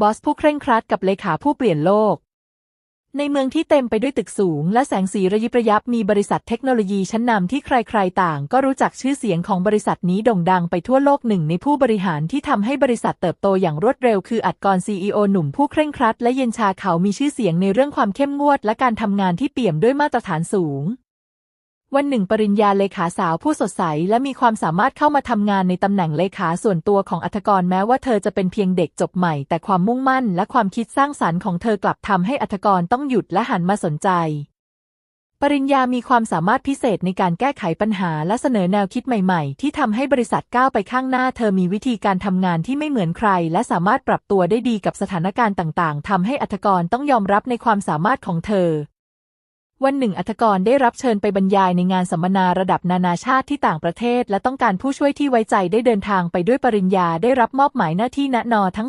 บอสผู้เคร่งครัดกับเลขาผู้เปลี่ยนโลก ในเมืองที่เต็มไปด้วยตึกสูง และแสงสีระยิบระยับมีบริษัทเทคโนโลยีชั้นนำที่ใครๆต่าง ก็รู้จักชื่อเสียงของบริษัทนี้โด่งดังไปทั่วโลกหนึ่งในผู้บริหารที่ทำให้บริษัทเติบโตอย่างรวดเร็วคืออัดกรซีอหนุ่มผู้เคร่งครัดและเย็นชาเขามีชื่อเสียงในเรื่องความเข้มงวด และการทำงานที่เปี่ยมด้วยมาตรฐานสูง วันหนึ่งปริญญาเลขาสาวผู้สดใสและมีความสามารถเข้ามาทำงานในตำแหน่งเลขาส่วนตัวของอัธกรแม้ว่าเธอจะเป็นเพียงเด็กจบใหม่ แต่ความมุ่งมั่นและความคิดสร้างสรรค์ของเธอกลับทำให้อัธกรต้องหยุดและหันมาสนใจ ปริญญามีความสามารถพิเศษในการแก้ไขปัญหาและเสนอแนวคิดใหม่ ๆ ที่ทำให้บริษัทก้าวไปข้างหน้า เธอมีวิธีการทำงานที่ไม่เหมือนใคร และสามารถปรับตัวได้ดีกับสถานการณ์ต่าง ๆทำให้อัธกรต้องยอมรับในความสามารถของเธอ วันหนึ่งอัธกรได้รับเชิญไปบรรยายในงานสัมมนาระดับนานาชาติที่ต่างประเทศ และต้องการผู้ช่วยที่ไว้ใจได้เดินทางไปด้วยปริญญาได้รับมอบหมายหน้าที่ณนอทั้ง